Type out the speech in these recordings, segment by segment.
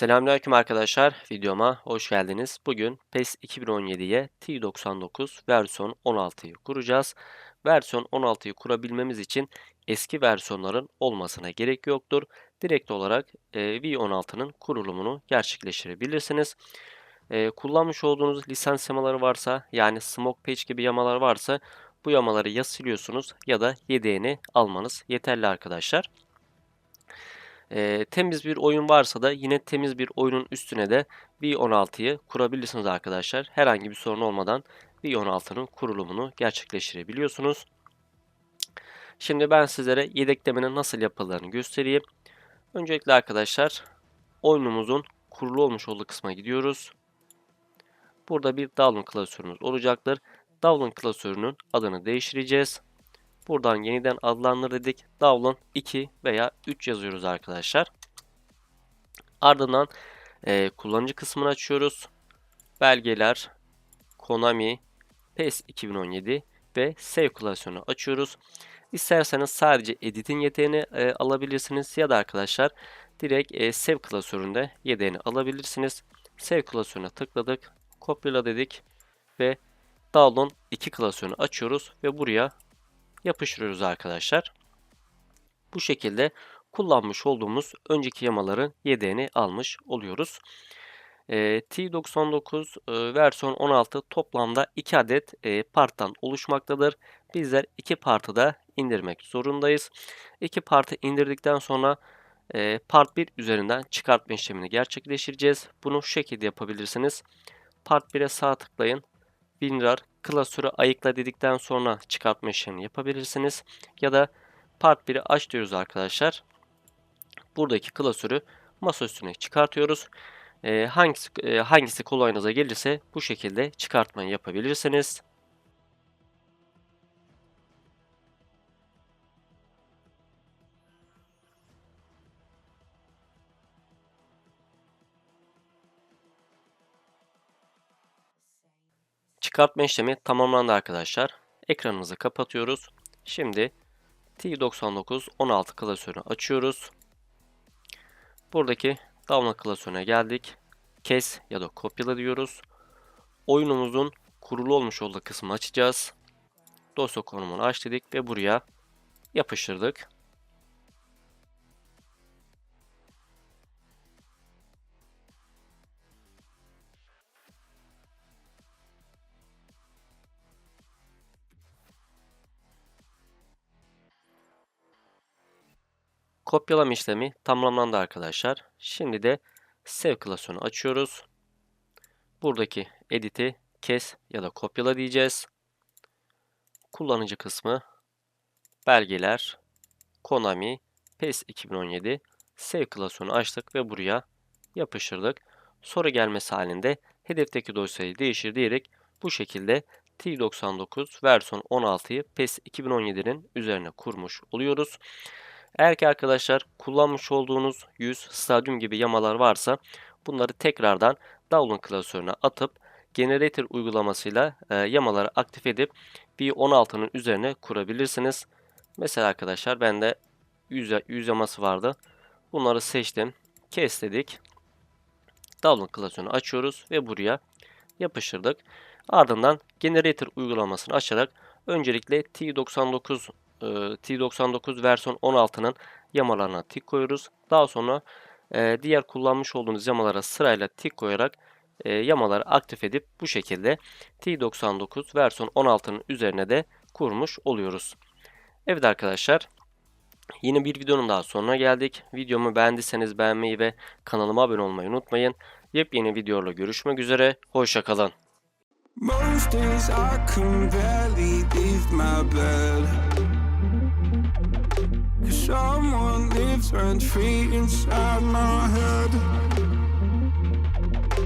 Selamünaleyküm arkadaşlar. Videoma hoş geldiniz. Bugün PES 2017'ye T99 versiyon 16'yı kuracağız. Versiyon 16'yı kurabilmemiz için eski versiyonların olmasına gerek yoktur. Direkt olarak e, V16'nın kurulumunu gerçekleştirebilirsiniz. E, kullanmış olduğunuz lisans yamaları varsa yani smoke patch gibi yamalar varsa bu yamaları ya siliyorsunuz ya da yedeğini almanız yeterli arkadaşlar. E, temiz bir oyun varsa da yine temiz bir oyunun üstüne de V16'yı kurabilirsiniz arkadaşlar. Herhangi bir sorun olmadan V16'nın kurulumunu gerçekleştirebiliyorsunuz. Şimdi ben sizlere yedeklemenin nasıl yapıldığını göstereyim. Öncelikle arkadaşlar oyunumuzun kurulu olmuş olduğu kısma gidiyoruz. Burada bir Download klasörümüz olacaktır. Download klasörünün adını değiştireceğiz. Buradan yeniden adlandır dedik. Download 2 veya 3 yazıyoruz arkadaşlar. Ardından e, kullanıcı kısmını açıyoruz. Belgeler, Konami, PES 2017 ve Save klasörünü açıyoruz. İsterseniz sadece Edit'in yeteneğini e, alabilirsiniz ya da arkadaşlar direkt e, Save klasöründe yedeğini alabilirsiniz. Save klasörüne tıkladık. Kopyala dedik ve Download 2 klasörünü açıyoruz ve buraya yapıştırıyoruz arkadaşlar. Bu şekilde kullanmış olduğumuz önceki yamaların yedeğini almış oluyoruz. E, T99 e, versiyon 16 toplamda 2 adet e, parttan oluşmaktadır. Bizler 2 partı da indirmek zorundayız. 2 partı indirdikten sonra e, part 1 üzerinden çıkartma işlemini gerçekleştireceğiz. Bunu şu şekilde yapabilirsiniz. Part 1'e sağ tıklayın. WinRAR klasörü ayıkla dedikten sonra çıkartma işlemini yapabilirsiniz. Ya da part 1'i aç diyoruz arkadaşlar. Buradaki klasörü masa üstüne çıkartıyoruz. E, hangisi, e, hangisi kolayınıza gelirse bu şekilde çıkartmayı yapabilirsiniz. Çıkartma işlemi tamamlandı arkadaşlar. Ekranımızı kapatıyoruz. Şimdi T99 16 klasörünü açıyoruz. Buradaki download klasörüne geldik. Kes ya da kopyala diyoruz. Oyunumuzun kurulu olmuş olduğu kısmı açacağız. Dosya konumunu aç dedik ve buraya yapıştırdık. Kopyalama işlemi tamamlandı arkadaşlar. Şimdi de Save klasörünü açıyoruz. Buradaki edit'i kes ya da kopyala diyeceğiz. Kullanıcı kısmı belgeler, Konami, PES 2017 Save klasörünü açtık ve buraya yapıştırdık. Soru gelmesi halinde hedefteki dosyayı değiştir diyerek bu şekilde T99 versiyon 16'yı PES 2017'nin üzerine kurmuş oluyoruz. Eğer ki arkadaşlar kullanmış olduğunuz 100 stadyum gibi yamalar varsa bunları tekrardan download klasörüne atıp generator uygulamasıyla e, yamaları aktif edip bir 16'nın üzerine kurabilirsiniz. Mesela arkadaşlar bende 100, 100 yaması vardı. Bunları seçtim. Kes dedik. Download klasörünü açıyoruz ve buraya yapıştırdık. Ardından generator uygulamasını açarak öncelikle T99 e, T99 versiyon 16'nın yamalarına tik koyuyoruz. Daha sonra e, diğer kullanmış olduğunuz yamalara sırayla tik koyarak e, yamaları aktif edip bu şekilde T99 versiyon 16'nın üzerine de kurmuş oluyoruz. Evet arkadaşlar yeni bir videonun daha sonuna geldik. Videomu beğendiyseniz beğenmeyi ve kanalıma abone olmayı unutmayın. Yepyeni videolarla görüşmek üzere. Hoşçakalın. Most days I can barely leave my bed. Someone lives rent free inside my head.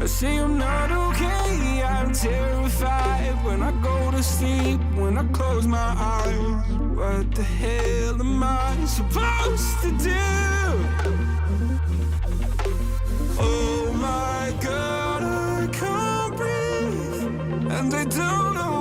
I say I'm not okay, I'm terrified when I go to sleep, when I close my eyes. What the hell am I supposed to do? Oh my god, I can't breathe. And I don't know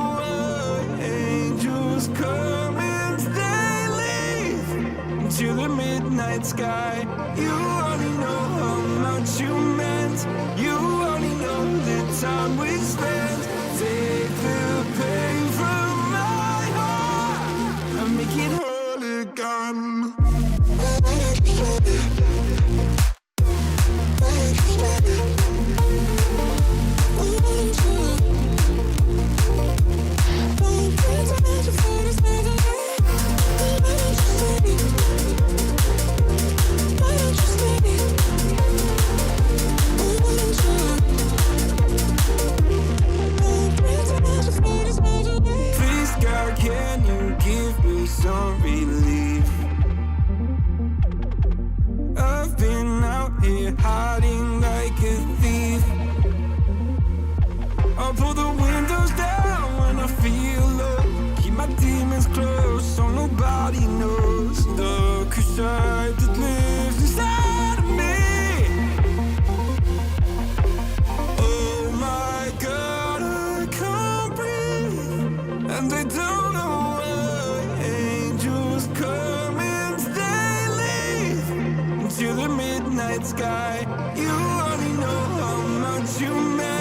midnight sky. You only know how much. much you meant. You only know the time we spent. Take the pain from my heart and make it whole again. Pull the windows down when I feel low. Keep my demons close so nobody knows the crusade that lives inside of me. Oh my God, I can't breathe. And I don't know why angels come and they leave to the midnight sky. You only know how much you meant.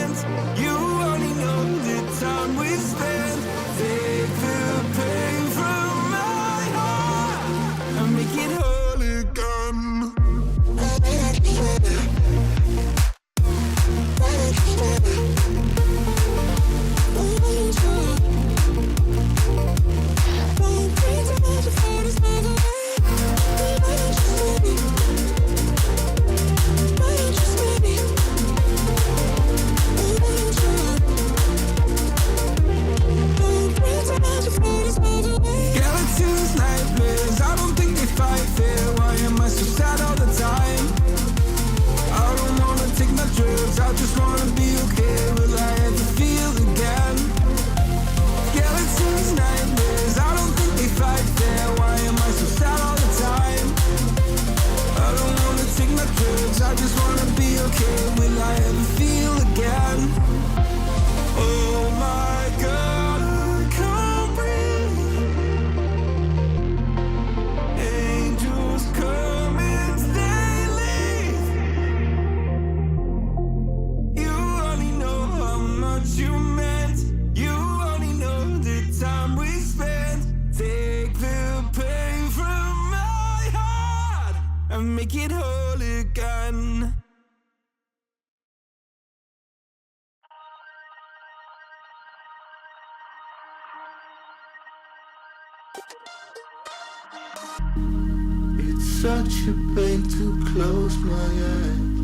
And make it whole again. It's such a pain to close my eyes.